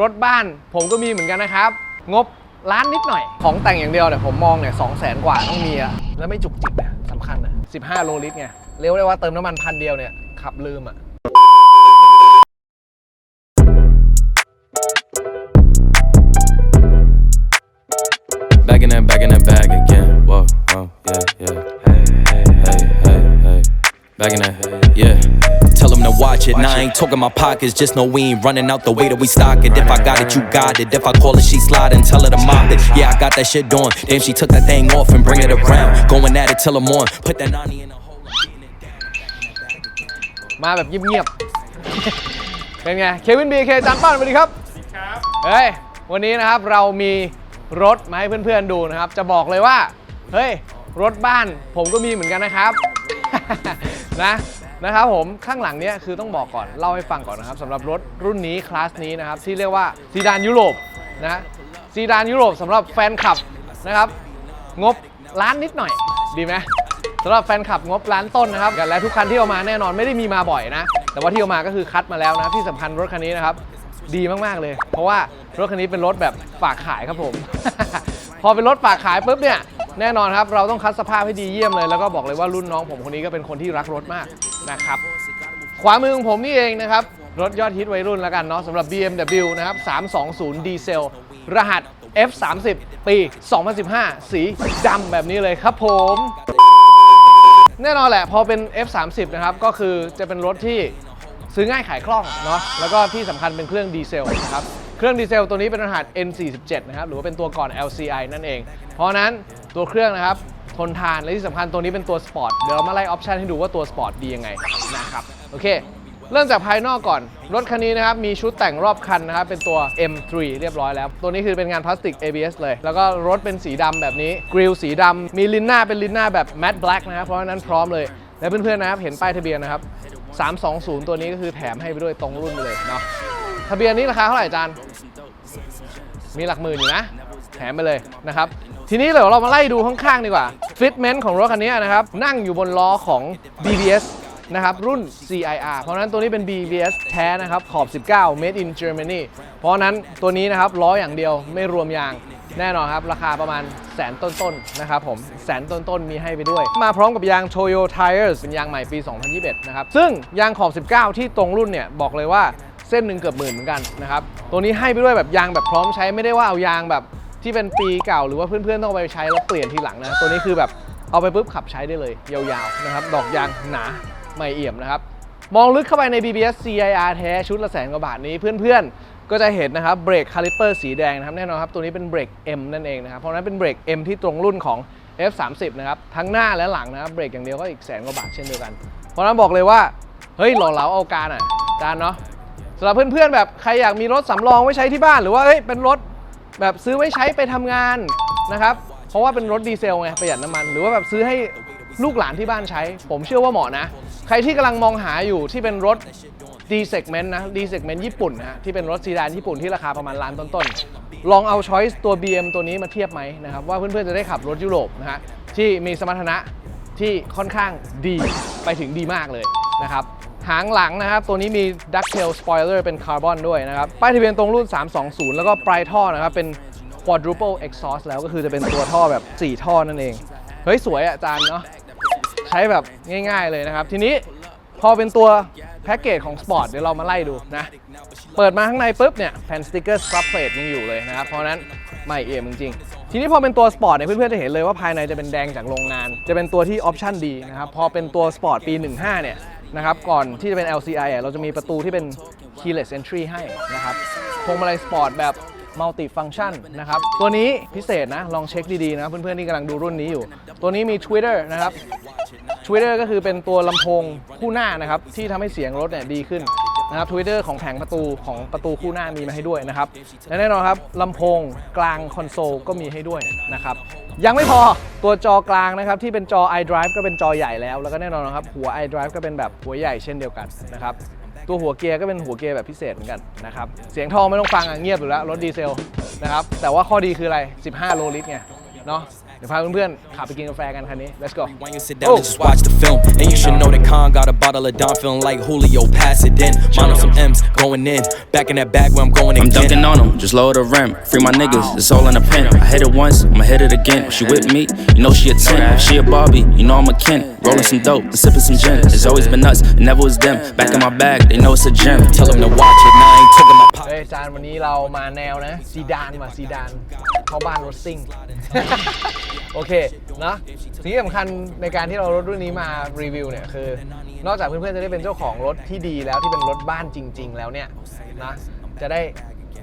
รถบ้านผมก็มีเหมือนกันนะครับ งบล้านนิดหน่อย ของแต่งอย่างเดียวเนี่ยผมมองเนี่ยสองแสนกว่าต้องมีอะแล้วไม่จุกจิกนะสำคัญนะ15 โลลิตรไงเรียกได้ว่าเติมน้ำมันพันเดียวเนี่ย ขับลืมอะ Back in that, yeah, yeah. Hey, hey, hey, hey, hey. Back in that, yeah. Tell them to watch it. Now I ain't talking my pockets, just know we ain't running out the way that we stock it. If I got it, you got it. If I call it, she sliding, tell her to mop it. Yeah, I got that shit doing. Damn, she took that thing off and bring it around. Going at it till I'm on. Put that 90 in a hole. มาแบบเงียบๆ เป็นไง เควินบีเคจานป้านสวัสดีครับครับ เฮ้ย วันนี้นะครับเรามีรถมาให้เพื่อนๆดูนะครับ จะบอกเลยว่า เฮ้ย รถบ้านผมก็มีเหมือนกันนะครับ นะ นะครับผมข้างหลังเนี้ยคือต้องบอกก่อนเล่าให้ฟังก่อนนะครับสำหรับรถรุ่นนี้คลาสนี้นะครับที่เรียกว่าซีดานยุโรปนะซีดานยุโรปสำหรับแฟนคลับนะครับงบล้านนิดหน่อยดีไหมสำหรับแฟนคลับงบล้านต้นนะครับและทุกคันที่เอามาแน่นอนไม่ได้มีมาบ่อยนะ แต่ว่าที่เอามาก็คือคัดมาแล้วนะที่สำคัญรถคันนี้นะครับดีมากๆเลย เพราะว่ารถคันนี้เป็นรถแบบฝากขายครับผม พอเป็นรถฝากขายปุ๊บเนี่ยแน่นอนครับเราต้องคัดสภาพให้ดีเยี่ยมเลยแล้วก็บอกเลยว่ารุ่นน้องผมคนนี้ก็เป็นคนที่รักรถมาก นะครับขวามือของผมนี่เองนะครับ รถยอดฮิตวัยรุ่นแล้วกันเนาะสำหรับ BMW นะครับ 320 ดีเซล รหัส F30 ปี 2015 สีดำแบบนี้เลยครับผม แน่นอนแหละ พอเป็น F30 นะครับ ก็คือจะเป็นรถที่ซื้อง่ายขายคล่องเนาะแล้วก็ที่สำคัญเป็นเครื่องดีเซลนะครับเครื่องดีเซลตัวนี้เป็นรหัส N47 นะครับ หรือว่าเป็นตัวก่อน LCI นั่นเอง เพราะนั้นตัวเครื่องนะครับ ทนทาน และที่สำคัญตัวนี้เป็นตัวสปอร์ต เดี๋ยวเรามาไล่ออปชันให้ดูว่าตัวสปอร์ตดียังไงนะครับ โอเค เริ่มจากภายนอกก่อน รถคันนี้นะครับ มีชุดแต่งรอบคันนะครับ เป็นตัว M3 เรียบร้อยแล้ว ตัวนี้คือเป็นงานพลาสติก ABS เลย แล้วก็รถเป็นสีดำแบบนี้ กริลสีดำมีลินหน้าเป็นลินหน้าแบบ matte black นะครับ เพราะฉะนั้นพร้อมเลย และเพื่อนๆนะครับ เห็นป้ายทะเบียนนะครับ 320 ตัวนี้ก็คือแถมให้ไปด้วยตรงรุ่นไปเลยเนาะ ทะเบียนนี้ราคาเท่าไหร่จานมีหลักหมื่นอยู่นะ แถมไปเลยนะครับ ทีนี้เดี๋ยวเรามาไล่ดูข้างๆดีกว่าฟิตเมนต์ของรถคันนี้นะครับ นั่งอยู่บนล้อของ BBS นะครับ รุ่น CIR เพราะนั้นตัวนี้เป็น BBS แท้นะครับ ขอบ 19 made in Germany เพราะฉะนั้นตัวนี้นะครับล้ออย่างเดียวไม่รวมยางแน่นอนครับ ราคาประมาณแสนต้นๆนะครับผมแสนต้นๆมีให้ไปด้วย มาพร้อมกับยาง Toyo Tires เป็นยางใหม่ปี 2021 นะครับ ซึ่งยางขอบ 19 ที่ตรงรุ่นเนี่ย บอกเลยว่าเส้นหนึ่งเกือบหมื่นเหมือนกันนะครับ ตัวนี้ให้ไปด้วยแบบยางแบบพร้อมใช้ไม่ได้ว่าเอายางแบบ ที่เป็นปีเก่าหรือว่าเพื่อนๆต้องไปใช้แล้วเปลี่ยนทีหลังนะ ตัวนี้คือแบบเอาไปปุ๊บขับใช้ได้เลย ยาวๆนะครับ ดอกยางหนาไม่เอี่ยมนะครับ มองลึกเข้าไปใน BBS CIR แท้ชุดละแสนกว่าบาทนี้เพื่อนๆ ก็จะเห็นนะครับเบรกคาลิปเปอร์สีแดงนะครับแน่นอนครับตัวนี้เป็นเบรก M นั่นเองนะครับ เพราะนั้นเป็นเบรก M ที่ตรงรุ่นของ F30 นะครับทั้งหน้าและหลังนะครับเบรกอย่างเดียวก็อีกแสนกว่าบาทเช่นเดียวกัน เพราะฉะนั้นบอกเลยว่าเฮ้ยหล่อเหลาเอาการอะจานเนาะสำหรับเพื่อนๆแบบใครอยากมีรถสำรองไว้ใช้ที่บ้านหรือว่าเฮ้ยเป็นรถ แบบซื้อไว้ใช้ไปทำงานนะครับ เพราะว่าเป็นรถดีเซลไงประหยัดน้ำมัน หรือว่าแบบซื้อให้ลูกหลานที่บ้านใช้ ผมเชื่อว่าเหมาะนะ ใครที่กำลังมองหาอยู่ที่เป็นรถ D segment นะ D segment ญี่ปุ่นนะที่เป็นรถซีดานญี่ปุ่นที่ราคาประมาณล้านต้นๆ ลองเอา Choice ตัว BM ตัวนี้มาเทียบไหมนะครับ ว่าเพื่อนๆจะได้ขับรถยุโรปนะฮะที่มีสมรรถนะที่ค่อนข้างดีไปถึงดีมากเลยนะครับ หางหลังนะครับ ตัวนี้มี ducktail spoiler เป็นคาร์บอนด้วยนะครับป้ายทะเบียนตรงรุ่น 320 แล้วก็ปลายท่อนะครับ เป็น quadruple exhaust แล้วก็คือจะเป็นตัวท่อแบบ 4 ท่อนั่นเอง เฮ้ย สวยอะจารย์เนาะใช้แบบง่ายๆเลยนะครับ ทีนี้พอเป็นตัวแพ็กเกจของสปอร์ตเดี๋ยวเรามาไล่ดูนะ เปิดมาข้างในปุ๊บเนี่ยแผ่นสติกเกอร์สครับเพลทยังอยู่เลยนะครับ เพราะฉะนั้นไม่เอี่ยมจริงๆ ทีนี้พอเป็นตัวสปอร์ตเนี่ยเพื่อนๆจะเห็นเลยว่าภายในจะเป็นแดงจากโรงงาน จะเป็นตัวที่ออปชั่นดีนะครับ พอเป็นตัวสปอร์ตปี 15 เนี่ย นะครับ ก่อนที่จะเป็น LCI เราจะมีประตูที่เป็น keyless entry ให้นะครับพวงมาลัยสปอร์ตแบบ multi function นะครับ ตัวนี้พิเศษนะ ลองเช็คดีๆนะ เพื่อนๆที่กำลังดูรุ่นนี้อยู่ ตัวนี้มี Twitter นะครับ Twitter ก็คือเป็นตัวลำโพงคู่หน้านะครับ ที่ทำให้เสียงรถเนี่ยดีขึ้น นะครับ Twitter ของแผงประตูของประตูคู่หน้ามีมาให้ด้วยนะครับและแน่นอนครับลำโพงกลางคอนโซลก็มีให้ด้วยนะครับยังไม่พอตัวจอกลางนะครับที่เป็นจอ iDrive ก็เป็นจอใหญ่แล้ว แล้วก็แน่นอนครับหัว iDrive ก็เป็นแบบหัวใหญ่เช่นเดียวกันนะครับตัวหัวเกียร์ก็เป็นหัวเกียร์แบบพิเศษเหมือนกันนะครับเสียงทองไม่ต้องฟังอะเงียบอยู่แล้วรถดีเซลนะครับแต่ว่าข้อดีคืออะไร 15 โลลิตรไงเนาะ เดี๋ยวพาเพื่อนๆขับไปกินกาแฟกันคันนี้ let's go When you sit down and just watch the film, and you should know that Khan got a bottle of Don feeling like Julio, pass it in. Mine on some M's going in, back in that bag where I'm going I'm again. dunking on them, just lower the rim. Free my niggas, it's all in a pen. I hit it once, I'ma hit it again. She with me, you know she a 10. She a Barbie, you know I'm a Ken. Rolling some dope and sipping some gin. It's always been us, it never was them. Back in my bag, they know it's a gem. Tell them to watch it, now I ain't talking my เฮ้ยจานวันนี้เรามาแนวนะซีดานมาซีดานเข้าบ้านรถซิ่ง โอเคนะสิ่งที่สำคัญในการที่เรารถรุ่นนี้มารีวิวเนี่ยคือนอกจากเพื่อนๆจะได้เป็นเจ้าของรถที่ดีแล้วที่เป็นรถบ้านจริง ๆ แล้วเนี่ยนะจะได้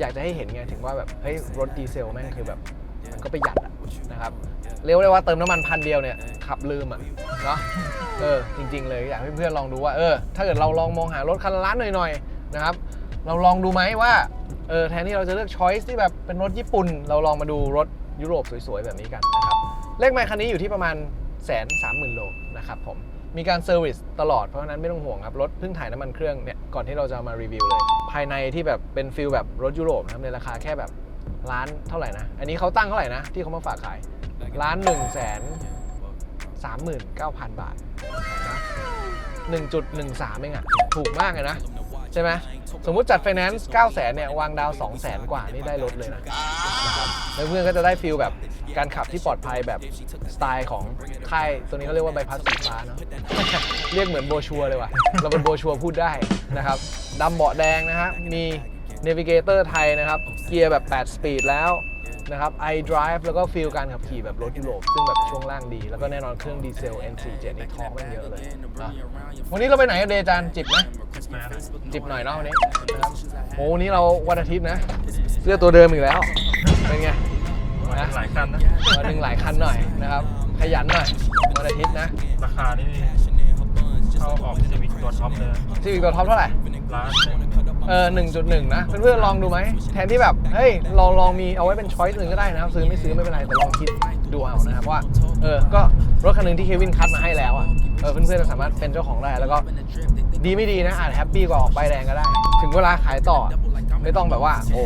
อยากจะให้เห็นไงถึงว่าแบบเฮ้ยรถดีเซลแม่งคือแบบมันก็ประหยัดอะนะครับเรียกได้ว่าเติมน้ำมันพันเดียวเนี่ยขับลืมอะเนาะเออจริง ๆ เลยอยากให้เพื่อนๆลองดูว่าเออถ้าเกิดเราลองมองหารถคันละล้านหน่อยๆนะครับเราลองดูไหมว่าเออแทนที่เราจะเลือกช้อยส์ที่แบบเป็นรถญี่ปุ่น เราลองมาดูรถยุโรปสวยๆแบบนี้กันนะ เลขไมล์คันนี้อยู่ที่ประมาณแสนสามหมื่นโลนะครับผมมีการเซอร์วิสตลอดเพราะฉะนั้นไม่ต้องห่วงครับ รถเพิ่งถ่ายน้ำมันเครื่องเนี่ย ก่อนที่เราจะมารีวิวเลย ภายในที่แบบเป็นฟิลแบบรถยุโรปนะครับในราคาแค่แบบล้านเท่าไหร่นะ อันนี้เขาตั้งเท่าไหร่นะ ที่เขามาฝากขายล้านหนึ่งแสนสามหมื่นเก้าพันบาทนะ1.13เองอะถูกมากเลยนะ ใช่ไหม สมมุติจัดไฟแนนซ์9 0 0 0 0เนี่ยวางดาว2 0 0 0 0 กว่านี่ได้รถเลยนะนะครับแล้วเพื่อนก็จะได้ฟีลแบบการขับที่ปลอดภัยแบบสไตล์ของค่ายตัวนี้เขาเรียกว่าใบพัดสีฟ้าเนาะเรียกเหมือนโบชัวเลยว่ะ เราเป็นโบชัวพูดได้นะครับดำเบาะแดงนะฮะมีเนวิเกเตอร์ไทยนะครับ เกียร์แบบ 8 สปีดแล้ว นะครับ iDrive แล้วก็ฟีลการขับขี่แบบรถยุโรป ซึ่งแบบช่วงล่างดี แล้วก็แน่นอนเครื่องดีเซล N47 นี่ทอร์กแม่งเยอะเลยนะวันนี้เราไปไหนกันเดย์จานจิบไหมจิบหน่อยเนาะวันนี้นะครับโอ้วันนี้เราวันอาทิตย์นะ เสื้อตัวเดิมอีกแล้ว เป็นไงนะหลายคันนะวันหนึ่งหลายคันหน่อยนะครับ ขยันหน่อยวันอาทิตย์นะ ราคานี่เข้าออกซีวิกตัวท็อปเลยซีวิกตัวท็อปเท่าไหร่ร้าน เออหนึ่งเออ1.1นะเพื่อนๆลองดูไหมแทนที่แบบเฮ้ยเราลองมีเอาไว้เป็นช้อยส์หนึ่งก็ได้นะครับซื้อไม่ซื้อไม่เป็นไรแต่ลองคิดดูเอานะครับว่าเออก็รถคันหนึงที่เควินคัดมาให้แล้วอะเออเพื่อนๆสามารถเป็นเจ้าของได้แล้วก็ดีไม่ดีนะอาจแฮปปี้กว่าออกใบแดงก็ได้ ถึงเวลาขายต่อไม่ต้องแบบว่าโอ้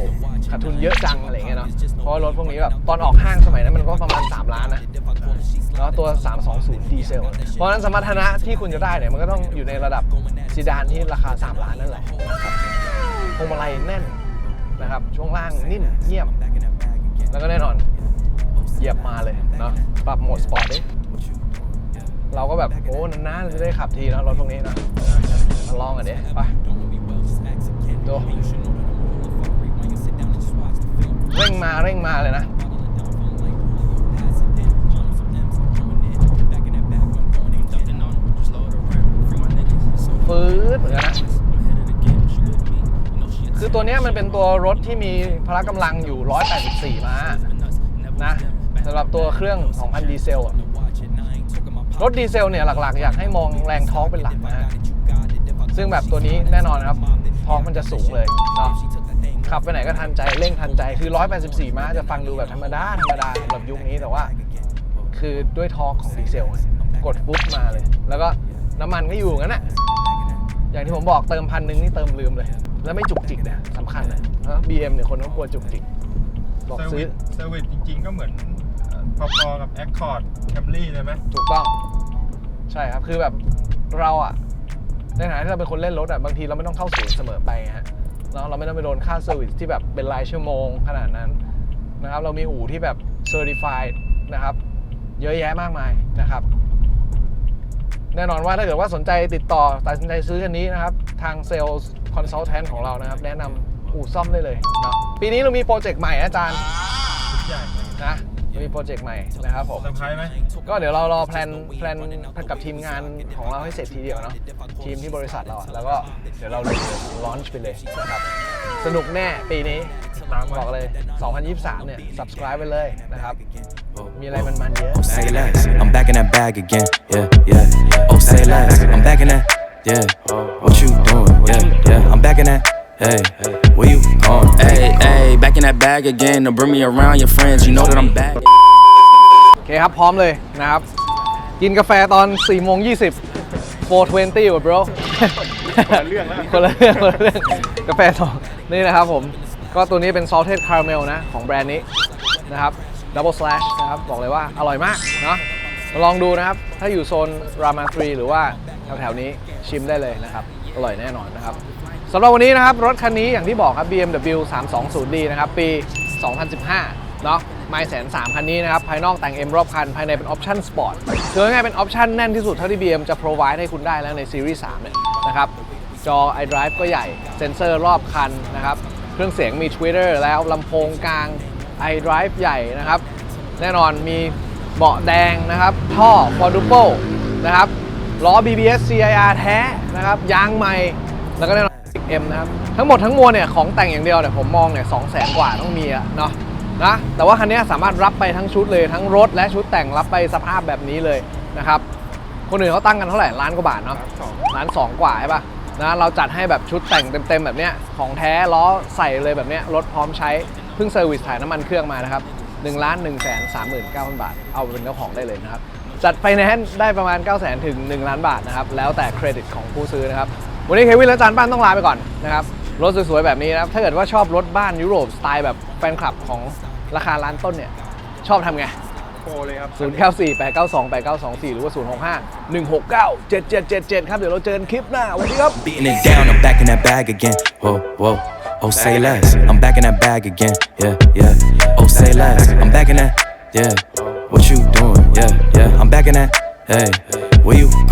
ขาดทุนเยอะจังอะไรเงี้ยเนาะเพราะรถพวกนี้แบบตอนออกห้างสมัยนั้นมันก็ประมาณ 3 ล้านนะแล้วตัว 320 ดีเซล เพราะฉะนั้นสมรรถนะที่คุณจะได้เนี่ยมันก็ต้องอยู่ในระดับซีดานที่ราคา 3 ล้านนั่นแหละนะครับ พวงมาลัยแน่นนะครับ ช่วงล่างนิ่มเงียบ แล้วก็แน่นอน เหยียบมาเลยเนาะปรับโหมดสปอร์ตดิเราก็แบบ โอ้นานๆจะได้ขับทีนะรถพวกนี้นะมาลองกันดิไปดูเร่งมาเร่งมาเลยนะฟืดเหมือนกันนะคือ ตัวนี้มันเป็นตัวรถที่มีพละกำลังอยู่ 184 ม้านะสำหรับตัวเครื่อง 2,000 ดีเซลรถดีเซลเนี่ยหลักๆ อยากให้มองแรงทอร์กเป็นหลักนะซึ่งแบบตัวนี้แน่นอนครับทอร์กมันจะสูงเลยเนาะขับไปไหนก็ทันใจเร่งทันใจคือ 184 ม้าจะฟังดูแบบธรรมดา ธรรมดาสำหรับยุคนี้แต่ว่า คือด้วยทอร์กของดีเซล กดปุ๊บมาเลย แล้วก็น้ำมันก็อยู่งั้นน่ะ อย่างที่ผมบอกเติมพันหนึ่งนี่เติมลืมเลย แล้วไม่จุกจิกเนี่ยสำคัญนะเพราะ BM เนี่ยคนเขากลัวจุกจิก บอกเซอร์ซื้วิอสเซอร์วิสจริงๆ ก็เหมือนเอ่อพอๆกับ Accord Camry เลยไหมถูกต้อง ใช่ครับ คือแบบเราอะในฐานะที่เราเป็นคนเล่นรถอะบางทีเราไม่ต้องเข้าศูนย์เสมอไปไงฮะเนาะเราไม่ต้องไปโดนค่าเซอร์วิสที่แบบเป็นรายชั่วโมงขนาดนั้นนะครับ เรามีอู่ที่แบบ Certified นะครับ เยอะแยะมากมายนะครับ แน่นอนว่าถ้าเกิดว่าสนใจติดต่อตัดสินใจซื้อคันนี้นะครับ ทางเซลล์คอนซัลแทนของเรานะครับ แนะนำอู่ซ่อมได้เลยเนาะปีนี้เรามีโปรเจกต์ใหม่นะอาจารย์ชุดใหญ่เลยนะเรามีโปรเจกต์ใหม่นะครับผม เซอร์ไพรส์ไหมก็เดี๋ยวเรารอแพลนแพลนกับทีมงานของเราให้เสร็จทีเดียวเนาะทีมที่บริษัทเราอะแล้วก็เดี๋ยวเราเลยลอนช์ไปเลยนะครับ สนุกแน่ปีนี้ตามมาบอกเลย 2023 เนี่ย subscribe ไปเลยนะครับ มีอะไรมันๆเยอะ Say less, I'm back in that bag again. Yeah, yeah. Oh, say less, I'm back in that. Yeah. What you doing? Yeah, yeah. I'm back in that. Hey, where you going? Hey, hey, back in that bag again. To bring me around your friends, you know that I'm back. โอเคครับ พร้อมเลยนะครับ กินกาแฟตอน4โมง20 420ว่ะ bro คนละเรื่องแล้วคนละเรื่องคนละเรื่องกาแฟสองนี่นะครับผม ก็ตัวนี้เป็น salted caramel นะ ของแบรนด์นี้นะครับ Double Slash นะครับ บอกเลยว่าอร่อยมากเนาะมาลองดูนะครับ ถ้าอยู่โซนรามาทรีหรือว่าแถวๆนี้ชิมได้เลยนะครับ อร่อยแน่นอนนะครับสำหรับวันนี้นะครับ รถคันนี้อย่างที่บอกครับ BMW 320D นะครับ ปี 2015 เนาะไม่แสนสามคันนี้นะครับ ภายนอกแต่ง M รอบคัน ภายในเป็นออปชั่นสปอร์ตคือง่ายๆเป็นออปชั่นแน่นที่สุดเท่าที่ BM จะ provide ให้คุณได้แล้วในซีรีส์3เนี่ยนะครับ จอ iDrive ก็ใหญ่ เซ็นเซอร์รอบคันนะครับ เครื่องเสียงมี Twitter แล้วลำโพงกลาง iDrive ใหญ่นะครับ แน่นอนมีเบาะแดงนะครับ ท่อ quadruple นะครับล้อ BBS CIR แท้นะครับยางใหม่ แล้วก็แน่นอน M นะครับ ทั้งหมดทั้งมวลเนี่ยของแต่งอย่างเดียวเนี่ยผมมองเนี่ยสองแสนกว่าต้องมีอะเนาะนะแต่ว่าคันนี้สามารถรับไปทั้งชุดเลยทั้งรถและชุดแต่งรับไปสภาพแบบนี้เลยนะครับคนอื่นเขาตั้งกันเท่าไหร่ล้านกว่าบาทเนาะล้านสองกว่าใช่ปะนะเราจัดให้แบบชุดแต่งเต็มๆแบบเนี้ยของแท้ล้อใส่เลยแบบเนี้ยรถพร้อมใช้ เพิ่งเซอร์วิสถ่ายน้ำมันเครื่องมานะครับ1ล้าน1แสน3 9 0 0 0 บาท เอาไปเป็นเจ้าของได้เลยนะครับ จัดไฟแนนซ์ได้ประมาณ 9 0 0 0 0ถึง 1 ล้านบาทนะครับ แล้วแต่เครดิตของผู้ซื้อนะครับ วันนี้เควินและจานบ้านต้องลาไปก่อนนะครับ รถสวยๆ แบบนี้นะครับ ถ้าเกิดว่าชอบรถบ้านยุโรปสไตล์แบบแฟนคลับของราคาล้านต้นเนี่ย ชอบทำไงโปรเลยครับ 0 9 4 8 9 2 8 9 2 4 หรือว่า 0 6 5 1 6 9 7 7 7 7 ครับ เดี๋ยวเราเจอกันคลิปหน้าสวัสดีครับ Beating it down, I'm back in that bag again. Whoa, whoa. Oh, say less. I'm back in that bag again. Yeah, yeah. Oh, say less. I'm back in that. Yeah. What you doing? Yeah, yeah. I'm back in that. Hey, where you.